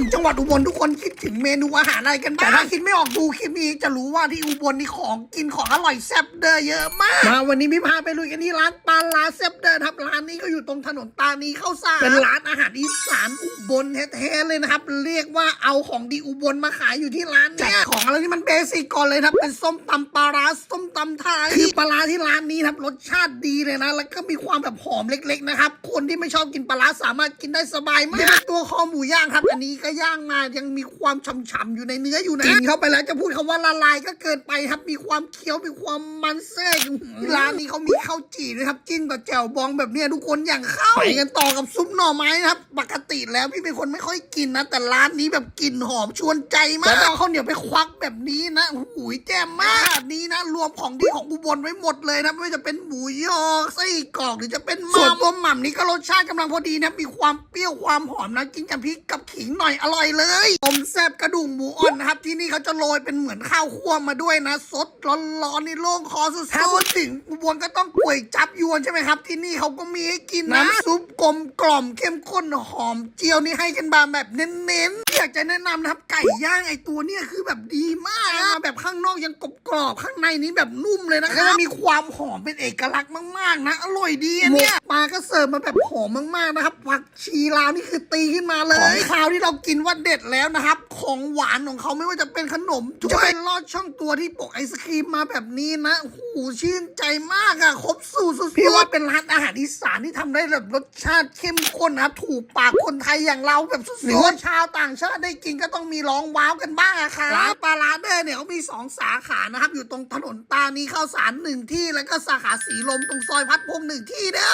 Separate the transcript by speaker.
Speaker 1: ถึงจังหวัดอุบลทุกคนคิดถึงเมนูอาหารอะไรกันบ้างแต่ถ้าคิดไม่ออกดูคลิปนี้จะรู้ว่าที่อุบลนี่ของกินของอร่อยแซ่บเดอเยอะมาก มาวันนี้พี่พาไปลุยกันที่ร้านปลาลาแซ่บเดอครับร้านนี้ก็ อยู่ตรงถนนตานีเข้าสารเป็นร้านอาหารอีสานอุบลแท้ๆเลยนะครับ เรียกว่าเอาของดีอุบลมาขายอยู่ที่ร้านเนี่ยของอะไรที่มันเบสิกก่อนเลยครับเป็นส้มตำปลาร้าส้มตำไทยคือปลาร้าที่ร้านนี้นะครับรสชาติดีเลยนะ แล้วก็มีความแบบหอมเล็ก ๆ นะครับ คนที่ไม่ชอบกินปลาร้าสามารถกินได้สบายมากตัวคอหมูย่างครับ อันนี้ก็ย่างมายังมีความฉ่ำๆอยู่ในเนื้ออยู่นะกินเข้าไปแล้วจะพูดคำว่าละลายก็เกินไปครับ มีความเคี้ยวมีความมันแทรกอยู่ร้านนี้เขามีข้าวจี่ด้วยครับจิ้มกับแจ่วบองแบบเนี้ยทุกคนอย่างเข้าไปกันต่อกับซุปหน่อไม้นะครับ ปกติแล้วพี่เป็นคนไม่ค่อยกินนะ แต่ร้านนี้แบบกลิ่นหอมชวนใจมากแล้วเอาข้าวเหนียวไปควักแบบนี้นะโอ้โหแจ่มมากแบบนี้นะ รวมของดีของอุบลไว้หมดเลยนะไม่ว่าจะเป็นหมูยอไส้กรอกหรือจะเป็นหม่ำส่วนตัวหม่ำนี้ก็รสชาติกำลังพอดีนะมีความเปรี้ยวความหอมนะกินกับพริกกับขิงหน่อยอร่อยเลยต้มแซ่บกระดูกหมูอ่อนนะครับ ที่นี่เขาจะโรยเป็นเหมือนข้าวคั่วมาด้วยนะสดร้อนๆนี่โล่งคอสุดๆถ้าพูดถึงอุบลก็ต้องก๋วยจับยวนใช่ไหมครับ ที่นี่เขาก็มีให้กินนะ น้ำซุปกลมกล่อมเข้มข้นหอมเจียวนี่ให้กันบาแบบเน้นๆ อยากจะแนะนำนะครับ ไก่ย่างไอตัวเนี้ยคือแบบดีมากนะแบบข้างนอกยังกรอบกรอบๆข้างในนี้แบบนุ่มเลยนะครับมีความหอมเป็นเอกลักษณ์มากๆนะ อร่อยดีอะเนี่ยปลาก็เสิร์ฟมาแบบหอมมากๆนะครับผักชีลาวนี่คือตีขึ้นมาเลยของคาวที่เรากินว่าเด็ดแล้วนะครับ ของหวานของเขาไม่ว่าจะเป็นขนมจะเป็นลอดช่องตัวที่ปกไอศครีมมาแบบนี้นะโอ้โหชื่นใจมากอะครบสูตรสุดๆพี่ว่าเป็นร้านอาหารอีสานที่ทำได้แบบรสชาติเข้มข้นนะครับถูกปากคนไทยอย่างเราแบบสุดๆหรือว่าชาวต่างชาติได้กินก็ต้องมีร้องว้าวกันบ้างอะค่ะร้านปลาร้าเดอร์เนี่ยเขามีสองสาขานะครับ อยู่ตรงถนนตานีข้าวสารหนึ่งที่ แล้วก็สาขาสีลมตรงซอยพัดพงษ์หนึ่งที่เด้อ